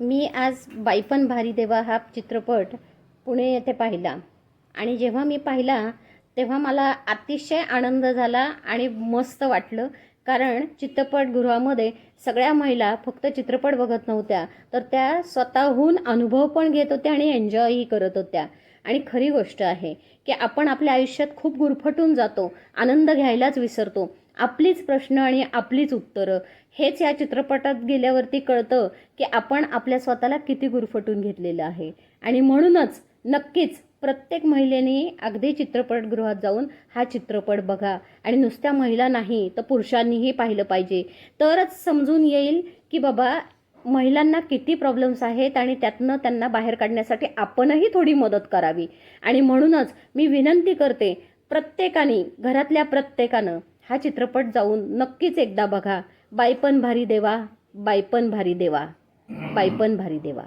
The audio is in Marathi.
मी आज बायपण भारी देवा हा चित्रपट पुणे येथे पाहिला. आणि जेव्हा मी पाहिला तेव्हा मला अतिशय आनंद झाला आणि मस्त वाटलं. कारण चित्रपटगृहामध्ये सगळ्या महिला फक्त चित्रपट बघत नव्हत्या तर त्या स्वतःहून अनुभव पण घेत होत्या आणि एन्जॉयही करत होत्या. आणि खरी गोष्ट आहे की आपण आपल्या आयुष्यात खूप गुरफटून जातो आनंद घ्यायलाच विसरतो. आपलीच प्रश्न आणि आपलीच उत्तरं हेच या चित्रपटात गेल्यावरती कळतं की आपण आपल्या स्वतःला किती गुरफटून घेतलेलं आहे. आणि म्हणूनच नक्कीच प्रत्येक महिलेने अगदी चित्रपटगृहात जाऊन हा चित्रपट बघा. आणि नुसत्या महिला नाही तर पुरुषांनीही पाहिलं पाहिजे. तरच समजून येईल की बाबा महिलांना किती प्रॉब्लेम्स आहेत आणि त्यातनं त्यांना बाहेर काढण्यासाठी आपणही थोडी मदत करावी. आणि म्हणूनच मी विनंती करते प्रत्येकाने घरातल्या प्रत्येकानं हा चित्रपट जाऊन नक्कीच एकदा बघा. बायपण भारी देवा बायपण भारी देवा. बायपण भारी देवा.